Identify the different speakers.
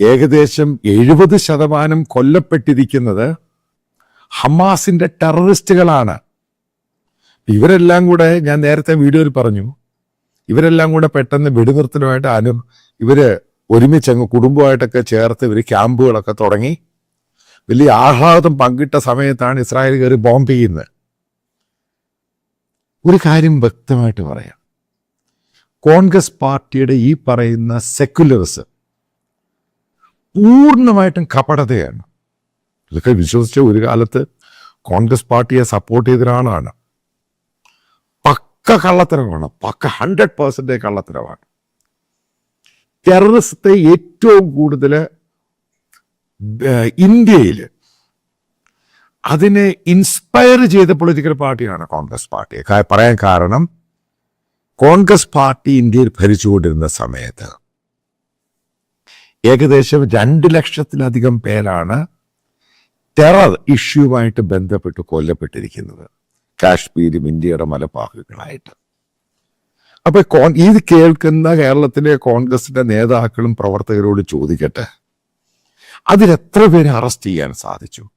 Speaker 1: ഏകദേശം എഴുപത് ശതമാനം കൊല്ലപ്പെട്ടിരിക്കുന്നത് ഹമാസിന്റെ ടെററിസ്റ്റുകളാണ്. ഇവരെല്ലാം കൂടെ ഞാൻ നേരത്തെ വീഡിയോയിൽ പറഞ്ഞു. ഇവരെല്ലാം കൂടെ പെട്ടെന്ന് വെടിനിർത്തലുമായിട്ട് അനു ഇവർ ഒരുമിച്ച് അങ്ങ് കുടുംബമായിട്ടൊക്കെ ചേർത്ത് ഇവർ ക്യാമ്പുകളൊക്കെ തുടങ്ങി. വലിയ ആഹ്ലാദം പങ്കിട്ട സമയത്താണ് ഇസ്രായേൽ കയറി ബോംബ് ചെയ്യുന്നത്. ഒരു കാര്യം വ്യക്തമായിട്ട് പറയാം. കോൺഗ്രസ് പാർട്ടിയുടെ ഈ പറയുന്ന സെക്യുലറിസം പൂർണമായിട്ടും കപടതയാണ്. ഇതൊക്കെ വിശ്വസിച്ച ഒരു കാലത്ത് കോൺഗ്രസ് പാർട്ടിയെ സപ്പോർട്ട് ചെയ്ത ഒരാളാണ് പക്ക കള്ളത്തരമാണ്. പക്ക ഹൺഡ്രഡ് പേഴ്സന്റേജ് കള്ളത്തരമാണ്. ടെററിസത്തെ ഏറ്റവും കൂടുതൽ ഇന്ത്യയിൽ അതിനെ ഇൻസ്പയർ ചെയ്ത പൊളിറ്റിക്കൽ പാർട്ടിയാണ് കോൺഗ്രസ് പാർട്ടി. പറയാൻ കാരണം കോൺഗ്രസ് പാർട്ടി ഇന്ത്യയിൽ ഭരിച്ചുകൊണ്ടിരുന്ന സമയത്ത് ഏകദേശം രണ്ട് ലക്ഷത്തിലധികം പേരാണ് ടെറർ ഇഷ്യൂവുമായിട്ട് ബന്ധപ്പെട്ട് കൊല്ലപ്പെട്ടിരിക്കുന്നത്. കാശ്മീരും ഇന്ത്യയുടെ മലഭാഗങ്ങളായിട്ട്. അപ്പൊ കോൺ- ഇത് കേൾക്കുന്ന കേരളത്തിലെ കോൺഗ്രസിന്റെ നേതാക്കളും പ്രവർത്തകരോട് ചോദിക്കട്ടെ അതിലെത്ര പേരെ അറസ്റ്റ് ചെയ്യാൻ സാധിച്ചു?